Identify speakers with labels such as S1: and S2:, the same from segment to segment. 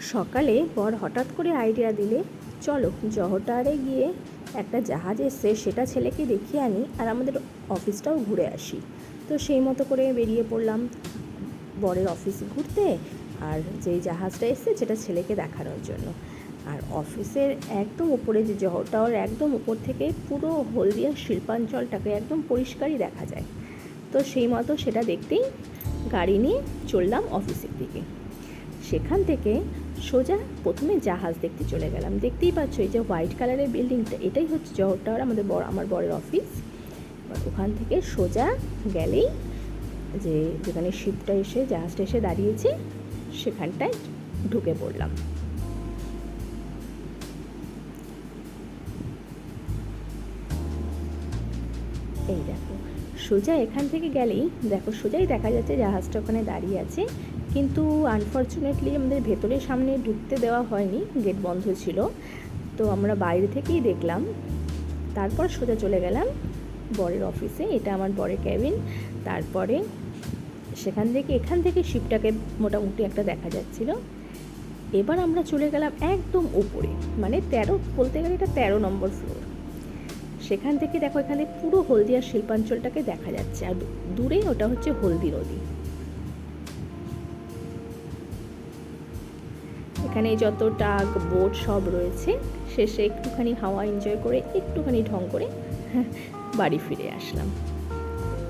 S1: সকালে বর হঠাৎ করে আইডিয়া দিলে, চলো জহটারে গিয়ে একটা জাহাজ এসছে, সেটা ছেলেকে দেখিয়ে আনি আর আমাদের অফিসটাও ঘুরে আসি। তো সেই মতো করে বেরিয়ে পড়লাম বরের অফিস ঘুরতে আর যেই জাহাজটা এসছে, সেটা ছেলেকে দেখানোর জন্য। আর অফিসের একদম উপরে যে জহর টাওয়ার একদম উপর থেকে পুরো হলদিয়া শিল্পাঞ্চলটাকে একদম পরিষ্কারই দেখা যায়। তো সেই মতো সেটা দেখতেই গাড়ি নিয়ে চললাম অফিসের দিকে। সেখান থেকে সোজা প্রথমে জাহাজ দেখতে চলে গেলাম। দেখতেই পাচ্ছ এই যে হোয়াইট কালারের বিল্ডিংটা, এটাই হচ্ছে জহর টাওয়ার, আমাদের বড়, আমার বরের অফিস। ওখান থেকে সোজা গেলেই যে যেখানে শিপটা এসে, জাহাজটা এসে দাঁড়িয়েছে, সেখানটায় ঢুকে পড়লাম। এই দেখো। সোজা এখান থেকে গেলেই, দেখো সোজাই দেখা যাচ্ছে জাহাজটা ওখানে দাঁড়িয়ে আছে। কিন্তু আনফর্চুনেটলি আমাদের ভেতরের সামনে ঢুকতে দেওয়া হয়নি গেট বন্ধ ছিল। তো আমরা বাইরে থেকেই দেখলাম। তারপর সোজা চলে গেলাম বরের অফিসে এটা আমার বরের ক্যাবিন তারপরে সেখান থেকে, এখান থেকে শিপটাকে মোটামুটি একটা দেখা যাচ্ছিল। এবার আমরা চলে গেলাম একদম উপরে মানে তেরো, বলতে গেলে এটা তেরো নম্বর ফ্লোর সেখান থেকে দেখো এখানে পুরো হলদিয়া শিল্পাঞ্চলটাকে দেখা যাচ্ছে। আর দূরে ওটা হচ্ছে হলদি নদী। এখানে যত টাক বোট সব রয়েছে। শেষে একটুখানি হাওয়া এনজয় করে, একটুখানি ঢং করে বাড়ি ফিরে আসলাম।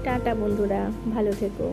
S1: টাটা বন্ধুরা, ভালো থেকো।